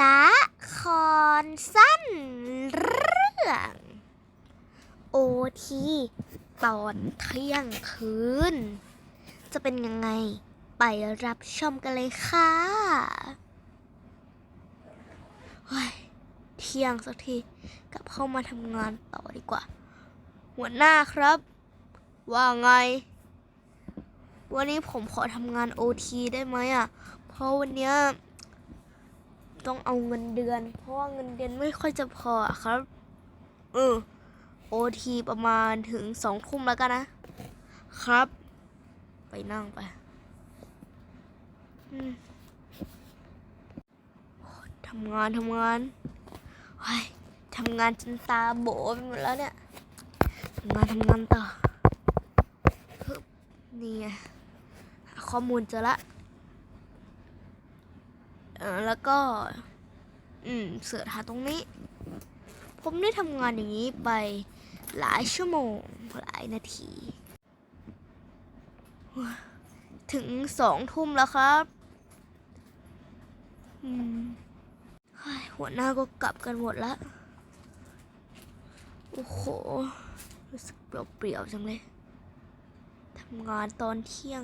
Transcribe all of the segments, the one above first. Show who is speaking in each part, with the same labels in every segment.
Speaker 1: ละครสั้นเรื่องโอทีตอนเที่ยงคืน จะเป็นยังไงไปรับชมกันเลยค่ะเฮ้ยเที่ยงสักทีกลับเข้ามาทำงานต่อดีกว่า หัวหน้าครับ ว่าไง วันนี้ผมขอทำงานโอทีได้ไหมอะ เพราะวันเนี้ย ต้องเอาเงินเดือน เพราะว่าเงินเดือนไม่ค่อยจะพอครับ เออโอทีประมาณถึงสองทุ่มแล้วกันนะ ครับ ไปนั่งไปทำงานทำงานเฮ้ยทำงานจนตาโบไปหมดแล้วเนี่ยทำงานทำงานต่อนี่ไงข้อมูลเจอละ แล้วก็ อืม เสิร์ชหาตรงนี้ ผมได้ทำงานอย่างนี้ไปหลายชั่วโมง หลายนาที ถึงสองทุ่มแล้วครับอืมหัวหน้าก็กลับกันหมดแล้ว โอ้โห รู้สึกเปรี่ยวๆจังเลย ทำงานตอนเที่ยง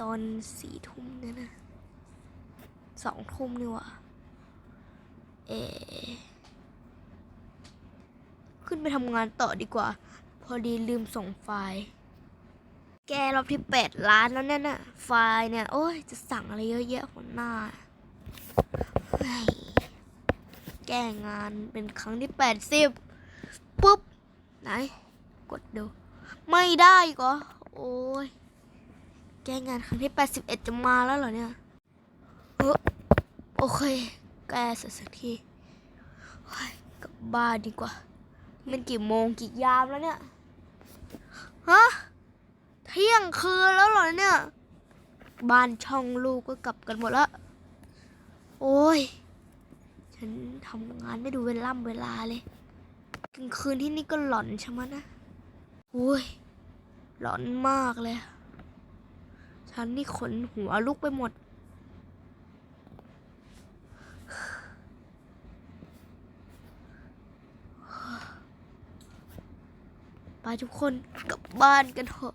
Speaker 1: ตอนสี่ทุ่มเนี่ยนะ สองทุ่มนี่ว่าเอ ขึ้นไปทำงานต่อดีกว่า พอดีลืมส่งไฟล์ แกรอบที่แปดล้านแล้วเนี่ยนะไฟล์เนี่ย โอ้ย จะสั่งอะไรเยอะแยะหัวหน้าเฮ้แก้งานเป็นครั้งที่แปดสิบปุ๊บ ไหน กดดู ไม่ได้ก็โอ้ย แก้งานครั้งที่แปดสิบเอ็ดจะมาแล้วเหรอเนี่ยเออ โอเค แกเสร็จสักทีกลับบ้านดีกว่า มันกี่โมงกี่ยามแล้วเนี่ย ฮะ เที่ยงคืนแล้วเหรอเนี่ย บ้านช่องลูกก็กลับกันหมดแล้ว โอ้ย ฉันทำงานไม่ดูเวล่ำเวลาเลยกลางคืนที่นี่ก็หลอนใช่ไหมนะโอ้ย หลอนมากเลย ฉันนี่ขนหัวลุกไปหมด ทุกคนกลับบ้านกันเถอะ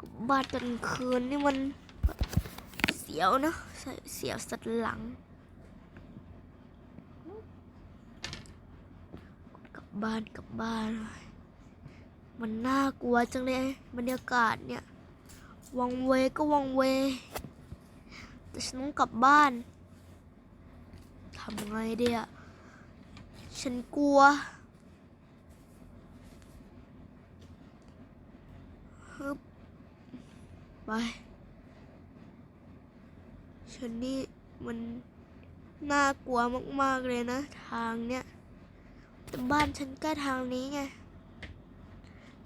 Speaker 1: กลับบ้านตอนคืนนี่มันเสียวนะเสียวสัดหลังกลับบ้านกลับบ้านมันน่ากลัวจังเลยบรรยากาศเนี่ยวังเวก็วังเว แต่ฉันต้องกลับบ้านทำไงเดียฉันกลัว ฮึบไปฉันนี่มันน่ากลัวมาก ๆ เลยนะ ทางเนี้ยแต่บ้านฉันก็ทางนี้ไง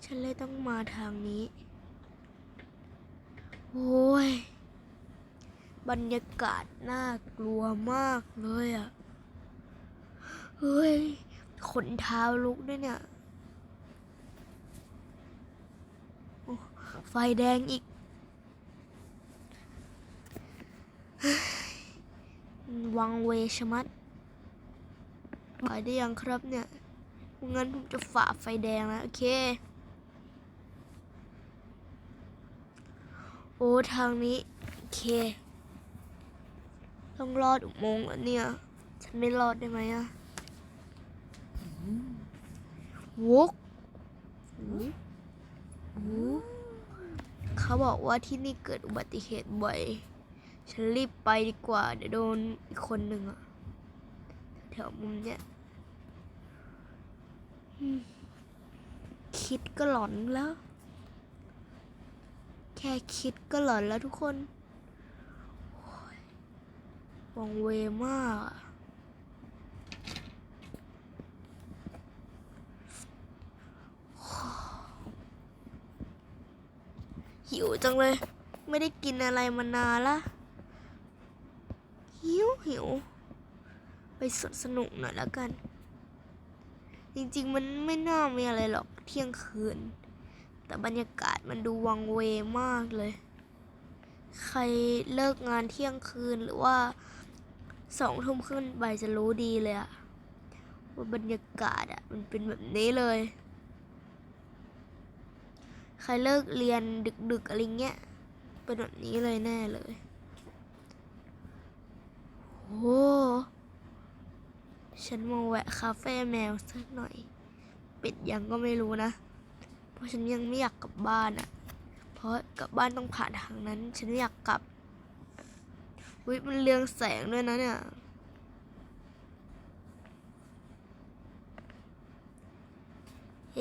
Speaker 1: ฉันเลยต้องมาทางนี้ โอ้ย บรรยากาศน่ากลัวมากเลยอะ่ะ เฮ้ย ขนเท้าลุกด้วยเนี่ยโอ้ ไฟแดงอีกเฮ้ยวังเวชะมัดไปได้ยังครับเนี่ยงั้นผมจะฝ่าไฟแดงแล้วโอเค โอ้ทางนี้ โอเค ต้องรอดอุโมงค์อันเนี่ย ฉันไม่รอดได้ไหมอะวกวู เขาบอกว่าที่นี่เกิดอุบัติเหตุบ่อย ฉันรีบไปดีกว่า เดี๋ยวโดนอีกคนหนึ่งอะแถวมุมเนี้ยคิดก็หลอนแล้ว แค่คิดก็หลอนแล้วทุกคนวังเวมากอะ หิวจังเลย ไม่ได้กินอะไรมานานละหิวหิว ไปสวนสนุกหน่อยแล้วกัน จริงๆมันไม่น่ามีอะไรหรอกเที่ยงคืน แต่บรรยากาศมันดูวังเวมากเลย ใครเลิกงานเที่ยงคืนหรือว่าสองทุ่มขึ้นไปจะรู้ดีเลยอะว่าบรรยากาศอะมันเป็นแบบนี้เลย ใครเลิกเรียนดึกๆอะไรเงี้ยเป็นแบบนี้เลยแน่เลยโอ้ฉันมาแวะคาเฟ่แมวสักหน่อย ปิดยังก็ไม่รู้นะ เพราะฉันยังไม่อยากกลับบ้านอะเพราะกลับบ้านต้องผ่านทางนั้น ฉันไม่อยากกลับวิมันเรืองแสงด้วยนะเนี่ยเอ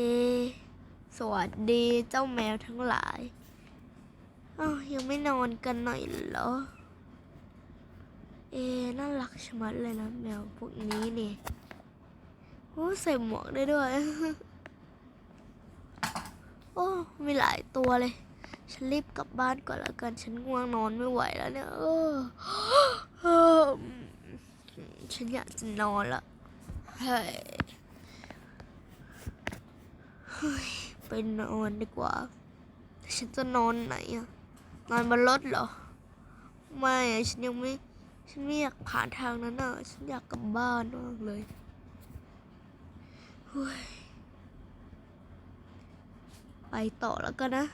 Speaker 1: สวัสดีเจ้าแมวทั้งหลายอ้าวยังไม่นอนกันหน่อยเหรอ เอะน่ารักชะมัดเลยนะแมวพวกนี้เนี่ยโอ้ใส่หมวกได้ด้วย โอ้มีหลายตัวเลย ฉันรีบกลับบ้านก่อนละกัน ฉันง่วงนอนไม่ไหวแล้วเนี่ยเออเออฉันอยากจะนอนละเฮ้ย ไปนอนดีกว่า ฉันจะนอนไหนอะนอนบนรถเหรอ ไม่ฉันยังไม่ ฉันไม่อยากผ่านทางนั้นอะฉันอยากกลับบ้านมากเลยเฮ้ยไปต่อแล้วกันนะ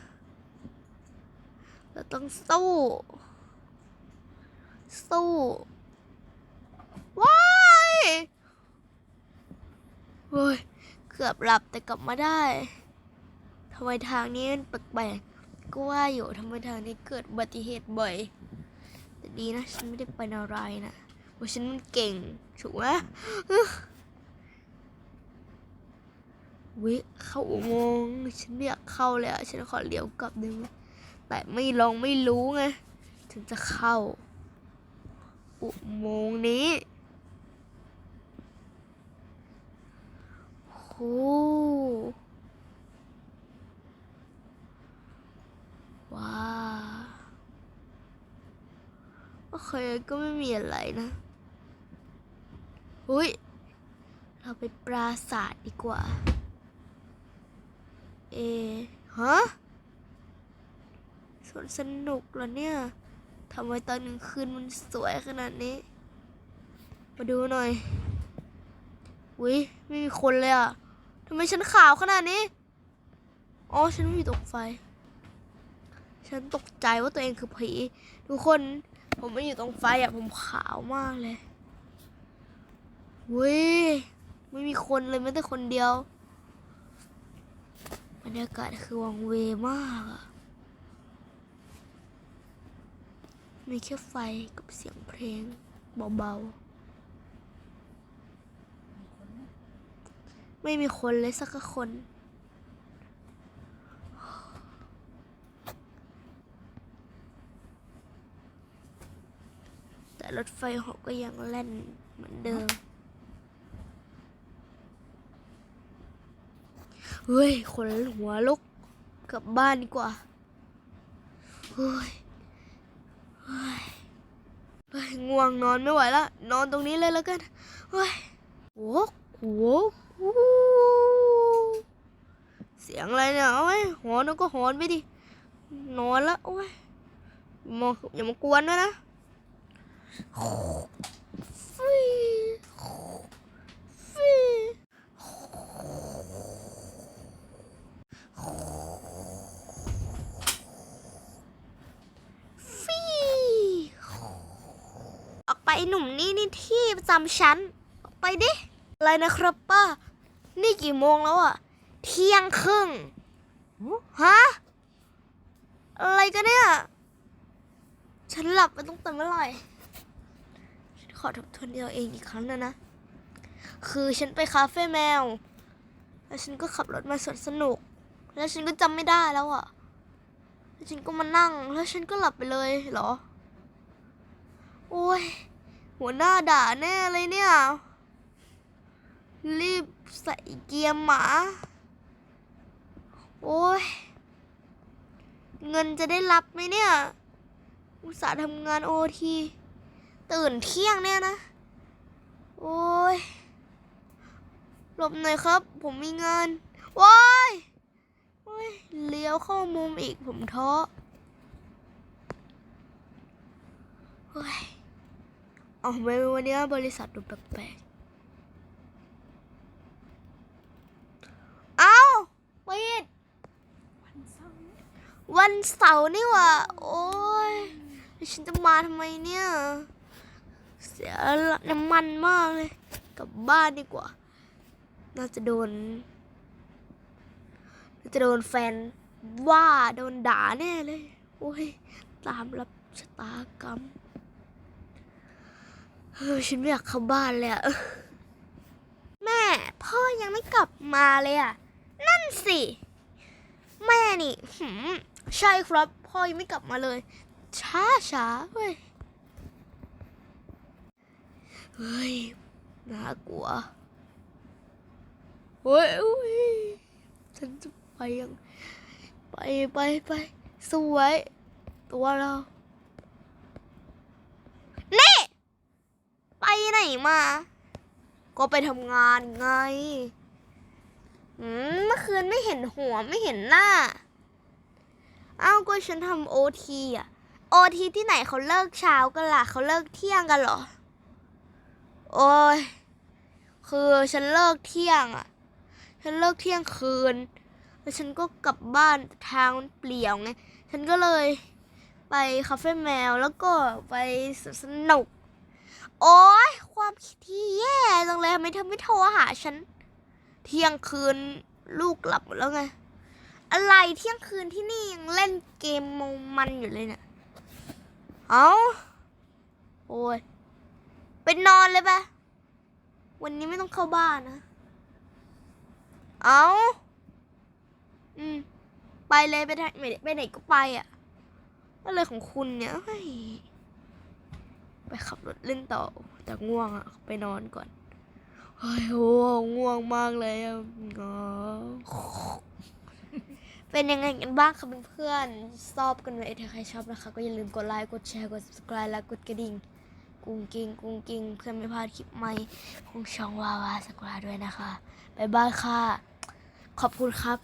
Speaker 1: เราต้องสู้ สู้ว้ายเฮ้ย เกือบหลับแต่กลับมาได้ำไมทางนี้มันแปลกๆก็ว่าอยู่ทำไมทางนี้เกิดอุบัติเหตุบ่อยแต่ดีนะฉันไม่ได้เป็นอะไรนะว่าะฉันมันเก่งถูกไหมวิเข้าอุโมงค์ฉันไม่อยากเข้าเลยอะฉันขอเลี้ยวกลับได้ไหมแต่ไม่ลองไม่รู้ไงถึงจะเข้า อุโมงค์นี้โหว้าว โอ เคก็ไม่มีอะไรนะ อุ้ย เราไปปราศาสตร์ดีกว่า เอฮะสวนสนุกเหรอเนี่ยทำไมตอนกลางคืนมันสวยขนาดนี้ มาดูหน่อยอุ้ยไม่มีคนเลยอะทำไมฉันขาวขนาดนี้ อ๋อ ฉันไม่มีตกไฟ ฉันตกใจว่าตัวเองคือผี ทุกคน ผมไม่อยู่ตรงไฟอะ ผมขาวมากเลยเว้ยไม่มีคนเลยแม้แต่คนเดียวบรรยากาศคือวังเวมากอะมีแค่ไฟกับเสียงเพลงเบาๆ ไม่มีคนเลยสักคน รถไฟเหาะก็ยังแล่นเหมือนเดิม เฮ้ยคนหัวลุกกลับบ้านดีกว่า เฮ้ย เฮ้ยเฮ้ยง่วงนอนไม่ไหวแล้วนอนตรงนี้เลยแล้วกัน เฮ้ยโว้โหโอ้เสียงอะไรเนี่ย เอาไว้หอนก็หอนไปดิ นอนละ โอ้ยมองอย่ามากวนด้วยนะฟิฟิฟิ ออกไปหนุ่มนี่นี่ที่ประจำชั้น ออกไปดิ อะไรนะครับป้า นี่กี่โมงแล้วอะเที่ยงครึ่ง ฮะ อะไรกันเนี่ย ฉันหลับไปตั้งแต่เมื่อไหร่ ขอทบทวนเดียวเองอีกครั้งนะนะ คือฉันไปคาเฟ่แมว แล้วฉันก็ขับรถมาสวนสนุก แล้วฉันก็จำไม่ได้แล้วอะแล้วฉันก็มานั่ง แล้วฉันก็หลับไปเลยเหรอ โอ้ย หัวหน้าด่าแน่เลยเนี่ย รีบใส่เกียร์หมา โอ้ย เงินจะได้รับไหมเนี่ย อุตส่าห์ทำงานโอที ตื่นเที่ยงเนี่ยนะ โอ้ย หลบหน่อยครับ ผมมีเงานว้ายโอ้ย เลี้ยวเข้ามุมอีกผมท้อเฮ้ยเอาอ๋อไม่วันนี้บริษัทดูแปลกๆ เอาปิด วันเสาร์นี่หว่า โอ้ย ฉันจะมาทำไมเนี่ย เสียน้ำมันมากเลย กลับบ้านดีกว่า น่าจะโดน น่าจะโดนแฟนว่าโดนด่าแน่เลย โอ้ย ตามรับชะตากรรมเออฉันไม่อยากเข้าบ้านเลยอะแม่ พ่อยังไม่กลับมาเลยอะนั่นสิ แม่นี่ใช่ครับ พ่อยังไม่กลับมาเลย ช้าช้าเว้ย เฮ้ย น่ากลัวเฮ้ยอุ๊ยฉันจะไปยัง ไปไปไป สวย ตัวเรา นี่ ไปไหนมา ก็ไปทำงานไงอืมเมื่อคืนไม่เห็นหัวไม่เห็นหน้าเอ้าก็ฉันทำโอทีอะโอทีที่ไหนเขาเลิกเช้ากันล่ะ เขาเลิกเที่ยงกันเหรอ โอ้ย คือฉันเลิกเที่ยงอะ ฉันเลิกเที่ยงคืน แล้วฉันก็กลับบ้านทางมันเปลี่ยวไง ฉันก็เลยไปคาเฟ่แมวแล้วก็ไปสนสนุก โอ้ยความคิดที่แย่จังเลยทำไมเธอไม่โทรหาฉัน เที่ยงคืนลูกหลับหมดแล้วไง อะไรเที่ยงคืนที่นี่ยังเล่นเกมมมันอยู่เลยเนี่ย เอ้า โอ้ย ไปนอนเลยปะวันนี้ไม่ต้องเข้าบ้านนะ เอาอืม ไปเลยไปไหนไปไหนก็ไปอะอะไรของคุณเนี่ยเฮ้ยไปขับรถเล่นต่อ แต่ง่วงอะ ไปนอนก่อนเฮ้ยโอ้ง่วงมากเลยอะเป็นยังไงกันบ้างคะเพื่อนๆชอบกันไหมถ้าใครชอบนะคะ ก็อย่าลืมกดไลค์ กดแชร์ กด subscribe และกดกระดิ่ง กุ้งกิ้งกุ้งกิ้งเพื่อไม่พลาดคลิปใหม่ของช่องวาวาสกุลาด้วยนะคะบ๊ายบายค่ะ ขอบคุณครับ